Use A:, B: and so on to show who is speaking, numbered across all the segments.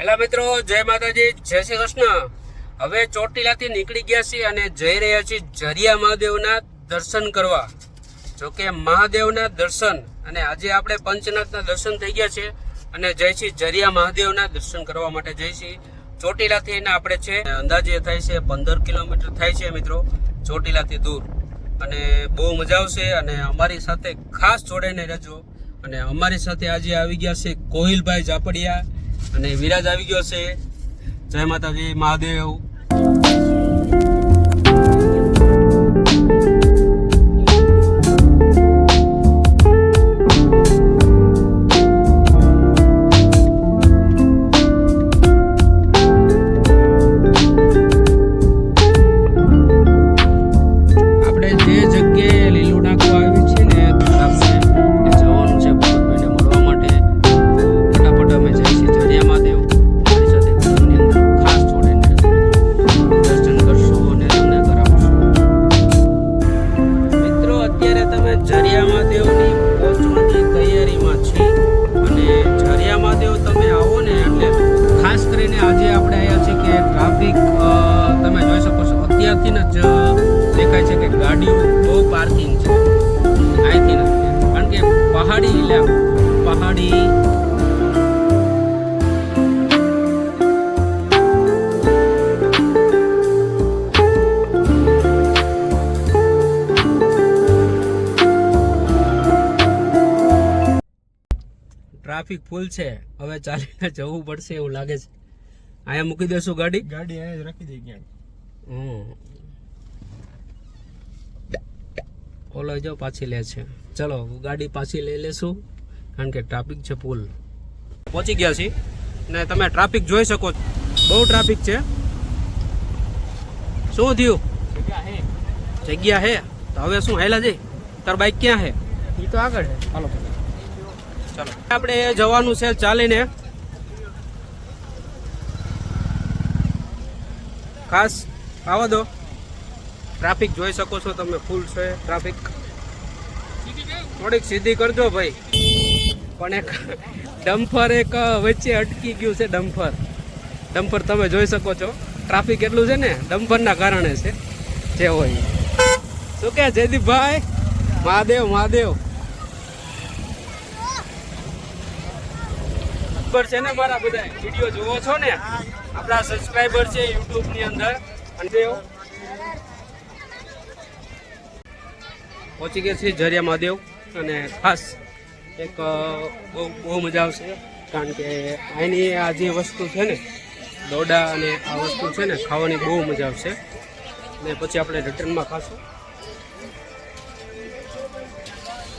A: હેલા મિત્રો, જય માતાજી, જય શ્રી કૃષ્ણ. હવે ચોટીલાથી નીકળી ગયા છીએ અને જઈ રહ્યા છીએ જરિયા મહાદેવના દર્શન કરવા. જો કે મહાદેવના દર્શન અને આજે આપણે પંચનાથના દર્શન થઈ ગયા છે અને જઈ છીએ જરિયા મહાદેવના દર્શન કરવા માટે જઈ છીએ. ચોટીલાથી એને આપણે છે અંદાજે થાય છે પંદર કિલોમીટર થાય છે મિત્રો, ચોટીલાથી દૂર. અને બહુ મજા આવશે અને અમારી સાથે ખાસ જોડાઈને રહેજો. અને અમારી સાથે આજે આવી ગયા છે કોહિલભાઈ જાપડિયા અને વિરાજ આવી ગયો છે. જય માતાજી મહાદેવ. ટ્રાફિક તમે જોઈ શકો છો. અત્યારથી જ દેખાય છે કે ગાડીઓ બહુ પાર્કિંગ છે. અહીંથી કારણ કે પહાડી ઇલાકો પહાડી. ટ્રાફિક ફૂલ છે. હવે ચાલીને જવું પડશે એવું લાગે છે. અહીંયા મૂકી દેશું ગાડી?
B: ગાડી અહીંયા જ રાખી દઈ ક્યાંક.
A: ઓલો જો પાછી લે છે. ચલો ગાડી પાછી લઈ લેશું કારણ કે ટ્રાફિક છે પુલ પહોંચી ગયા છીએ. ને તમે ટ્રાફિક જોઈ શકો છો. બહુ ટ્રાફિક છે. શું થયું?
B: જગ્યા હે.
A: જગ્યા હે? તો હવે શું હેલા જઈ? તાર બાઈક ક્યાં હે?
B: એ તો આગળ છે ચાલો
A: ચાલો. આપણે જવાનું છે ચાલીને. ખાસ આવો દો. ટ્રાફિક જોઈ શકો છો તમે ફૂલ છે ટ્રાફિક થોડીક સીધી કરજો ભાઈ. પણ એક ડમ્ફર એક વચ્ચે અટકી ગયું છે ડમ્ફર. ડમ્ફર તમે જોઈ શકો છો. ટ્રાફિક એટલું છે ને, ડમ્ફરના કારણે છે. જે હોય. શું કે જયદીપભાઈ? મહાદેવ મહાદેવ. છે ને મારા બધા વીડિયો જોવો છો ને? આપણા સબસ્ક્રાઈબર છે યુટ્યુબની અંદર. અને પહોંચી ગયા છીએ જરિયા મહાદેવ. અને ખાસ એક બહુ બહુ મજા આવશે. કારણ કે અહીંની આ જે વસ્તુ છે ને, દોડા અને આ વસ્તુ છે ને, ખાવાની બહુ મજા આવશે. ને પછી આપણે રિટર્નમાં ખાશું.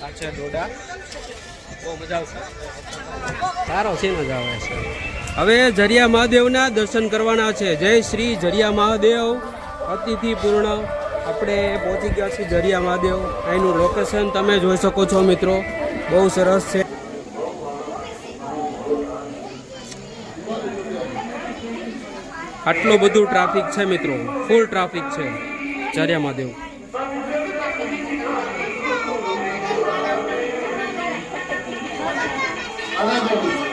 A: આ છે દોડા. બહુ મજા આવશે. સારો છે મજા આવે છે. હવે જરિયા મહાદેવના દર્શન કરવાના છે. જય શ્રી જરિયા મહાદેવ. અતિથિ પૂર્ણ. આપણે પહોંચી ગયા છીએ જરિયા મહાદેવ. અહીંનું લોકેશન તમે જોઈ શકો છો મિત્રો. બહુ સરસ છે. આટલું બધું ટ્રાફિક છે મિત્રો. ફૂલ ટ્રાફિક છે. જરિયા મહાદેવ.
C: ગ્લાસ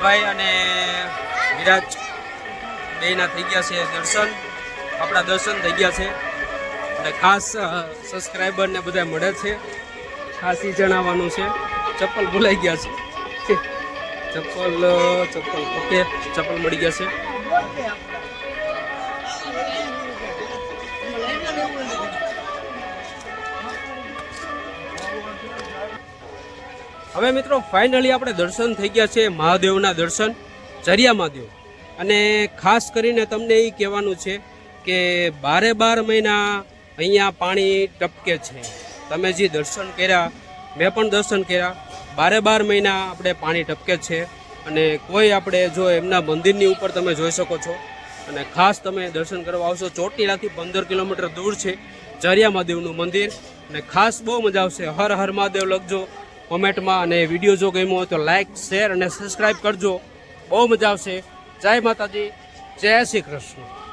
A: કોયલભાઈ અને વિરાજ બેના થઈ ગયા છે દર્શન. આપણા દર્શન થઈ ગયા છે. અને ખાસ સબસ્ક્રાઈબરને બધા મળે છે. ખાસ એ જણાવવાનું છે. ચપ્પલ ભૂલાઈ ગયા છે. ચપ્પલ ચપ્પલ, ઓકે, ચપ્પલ મળી ગયા છે. હવે મિત્રો ફાઇનલી આપણે દર્શન થઈ ગયા છે મહાદેવના દર્શન, જરિયા મહાદેવ. અને ખાસ કરીને તમને એ કહેવાનું છે કે બારે બાર મહિના અહીંયા પાણી ટપકે છે. તમે જે દર્શન કર્યા, મેં પણ દર્શન કર્યા, બારે બાર મહિના આપણે પાણી ટપકે છે. અને કોઈ આપણે જો એમના મંદિરની ઉપર તમે જોઈ શકો છો. અને ખાસ તમે દર્શન કરવા આવશો, ચોટીલાથી પંદર કિલોમીટર દૂર છે જરિયા મહાદેવનું મંદિર. અને ખાસ બહુ મજા આવશે. હર હર મહાદેવ લખજો. કોમેન્ટમાં અને વીડિયો જો ગમ્યો હોય તો લાઇક શેર અને સબસ્ક્રાઈબ કરજો. બહુ મજા આવશે. જય માતાજી. જય શ્રી કૃષ્ણ.